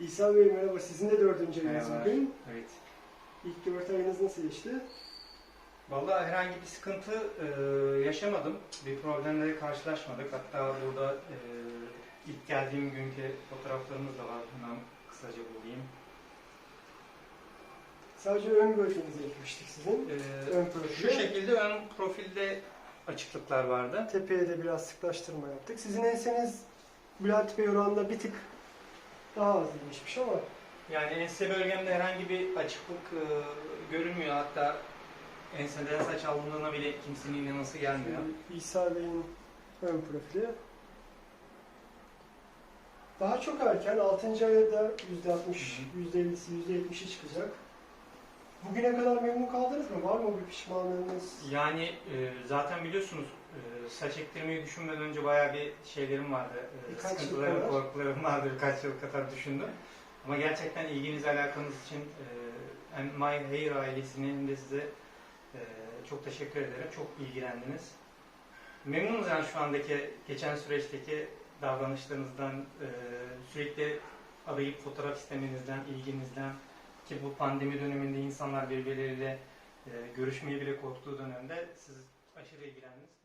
İsa Bey merhaba, sizin de dördüncü ayınız Merhabalar. bugün. Evet. İlk dört ayınız nasıl geçti? Vallahi herhangi bir sıkıntı e, yaşamadım. Bir problemle karşılaşmadık. Hatta burada e, ilk geldiğim günkü fotoğraflarımız da var. Hemen kısaca bulayım. Sadece ön bölgenizi ekmiştik sizin. E, Ön profili. şu şekilde ön profilde açıklıklar vardı. Tepeye de biraz sıklaştırma yaptık. Sizin enseniz Bülent Bey oranla bir tık daha az değişmiş ama Yani ense bölgemde herhangi bir açıklık e, görünmüyor. Hatta enseden saç aldığına bile kimsenin inanası gelmiyor. İsa Bey'in ön profili. Daha çok erken, 6. ayda %60, %50'si, %70'i çıkacak. Bugüne kadar memnun kaldınız mı? Var mı bir pişmanlığınız? Yani e, zaten biliyorsunuz e, saç ektirmeyi düşünmeden önce bayağı bir şeylerim vardı. E, Birkaç yıl sıkıntılarım, kadar. korkularım vardı. Birkaç yıl kadar düşündüm. Ama gerçekten ilginiz alakanız için e, hem My Hair ailesinin hem de size e, çok teşekkür ederim. Çok ilgilendiniz. Memnunuz yani şu andaki geçen süreçteki davranışlarınızdan, e, sürekli arayıp fotoğraf istemenizden, ilginizden ki bu pandemi döneminde insanlar birbirleriyle e, görüşmeye bile korktuğu dönemde siz aşırı ilgilendiniz.